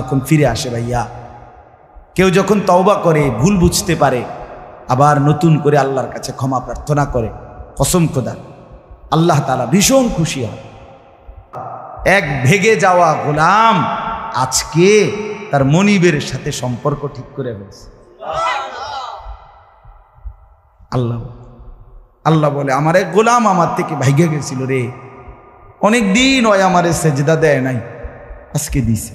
তখন ফিরে আসে ভাইয়া। কেউ যখন তওবা করে, ভুল বুঝতে পারে, আবার নতুন করে আল্লাহর কাছে ক্ষমা প্রার্থনা করে, কসম খোদা, আল্লাহ তালা ভীষণ খুশি হয় এক ভেগে যাওয়া গোলাম আজকে তার মনিবের সাথে সম্পর্ক ঠিক করে ফেলছে। আল্লাহ আল্লাহ বলে, আমার এক গোলাম আমার থেকে ভাইগে গেছিল রে। অনেক দিন ওই আমারে সেজদা দেয় নাই, আজকে দিছে।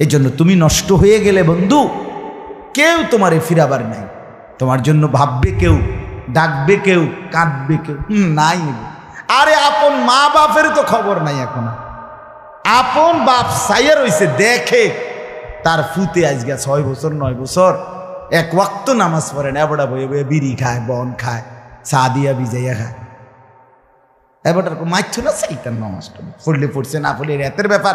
এই জন্য তুমি নষ্ট হয়ে গেলে বন্ধু, কেউ তোমারে ফিরাবার নাই। তোমার জন্য ভাববে কেউ, ডাকবে কেউ, কাঁদবে কেউ। নাই আরে আপন মা বাপের তো খবর নাই এখন। আপন বাপ সাইয়া রইছে, দেখে তার ফুতে আজকে ছয় বছর, নয় বছর। এক ওয়াক্ত নামাজ পড়ে না বয়ে বয়ে বিড়ি খায়, বন খায়, চা দিয়া বিজাইয়া খায়। এবারটার মাইছ না সেইটার নামাজটা। পড়লে পড়ছে, না পড়লে রাতের ব্যাপার।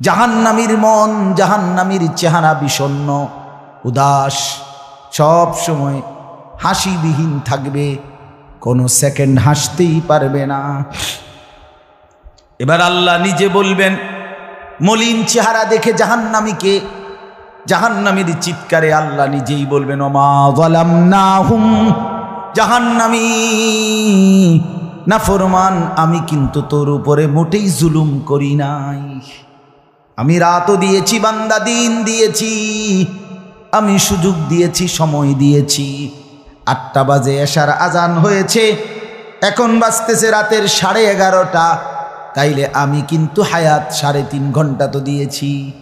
জাহান্নামীর মন, জাহান্নামীর চেহারা বিষণ্ন, উদাস, সব সময় হাসিবিহীন থাকবে, কোনো সেকেন্ড হাসতেই পারবে না। এবার আল্লাহ নিজে বলবেন, মলিন চেহারা দেখে জাহান্নামীকে, জাহান্নামীর চিৎকারে আল্লাহ নিজেই বলবেন, ওমা গলাম না হুম জাহান্নামী, না ফরমান, আমি কিন্তু তোর উপরে মোটেই জুলুম করি নাই। আমি রাতও দিয়েছি, বান্দা দিন দিয়েছি। আমি সুযোগ দিয়েছি, সময় দিয়েছি। আটটা বাজে এসার আজান হয়েছে। এখন বাজতেছে রাতের সাড়ে এগারোটা। তাইলে আমি কিন্তু হায়াত সাড়ে তিন ঘণ্টা তো দিয়েছি।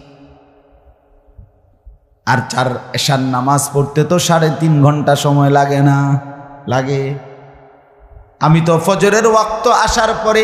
আর চার এশার নামাজ পড়তে তো সাড়ে তিন ঘণ্টা সময় লাগে না, লাগে। আমি তো ফজরের ওয়াক্ত আসার পরে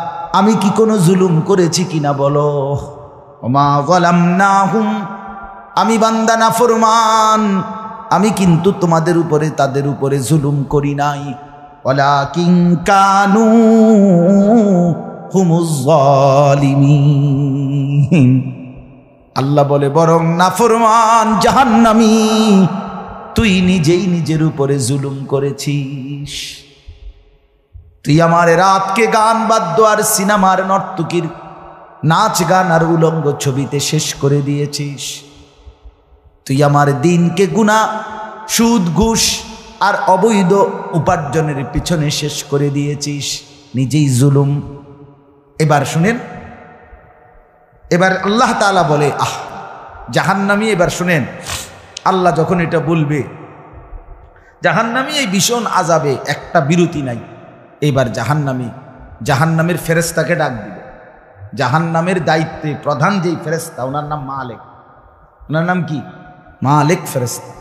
আমি কি কোনো জুলুম করেছি কিনা বলো? মা গলাম না হুম আমি বান্দা না ফরমান। আমি কিন্তু তোমাদের উপরে, তাদের উপরে জুলুম করি নাই। ওলা কিং কানু আল্লাহ বলে, বরং না নাফরমান জাহান্নামী। তুই নিজেই নিজের উপরে জুলুম করেছিস। তুই আমার রাতকে গান বাদ্য আর সিনেমার নর্তকীর নাচ গান আর উলঙ্গ ছবিতে শেষ করে দিয়েছিস। তুই আমার দিনকে গুণা, সুদ, ঘুষ আর অবৈধ উপার্জনের পিছনে শেষ করে দিয়েছিস। নিজেই জুলুম। এবার শুনেন। এবার আল্লাহ তালা বলে, আহ, জাহান্নামি এবার শুনেন। আল্লাহ যখন এটা বলবে, জাহান্নামি এই ভীষণ আজাবে একটা বিরতি নাই। এবার জাহান্নামি, জাহান্নামের ফেরেস্তাকে ডাক দিবে জাহান্নামের দায়িত্বে প্রধান যেই ফেরেস্তা ওনার নাম মালেক। ওনার নাম কি? মালেক ফেরেস্তা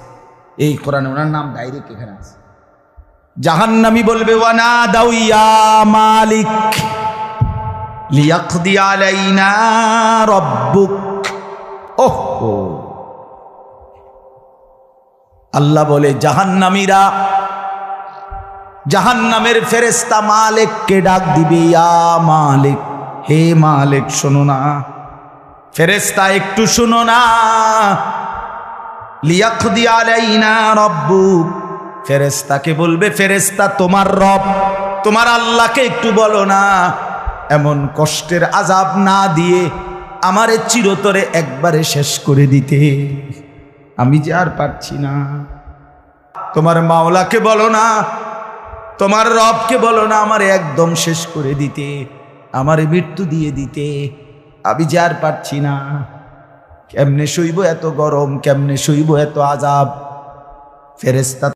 এই কোরআনে ওনার নাম ডাইরেক্ট এখানে আছে। জাহান্নামি বলবে, ওয়ানা দাউইয়া মালিক আল্লাহ বলে, জাহান্নামীরা জাহান্নামের ফেরেস্তা মালিককে ডাক দিবে, ইয়া মালিক, হে মালিক, শোনো না। ফেরেস্তা একটু শোনো না। লিয়াকদি আলাইনা রব্বু ফেরেস্তাকে বলবে ফেরেস্তা তোমার রব, তোমার আল্লাহকে একটু বলো না। এমন কষ্টের আজাব না দিয়ে আমারে চিরতরে একবারে শেষ করে দিতে। আমি যে আর পারছি না। তোমার মাওলাকে বলো না তোমার রবকে বলো না, আমার একদম শেষ করে দিতে, আমার মৃত্যু দিয়ে দিতে, আমি যে আর পারছি না। কেমনে সইব এত গরম, কেমনে সইব এত আজাব? ফেরেস্তা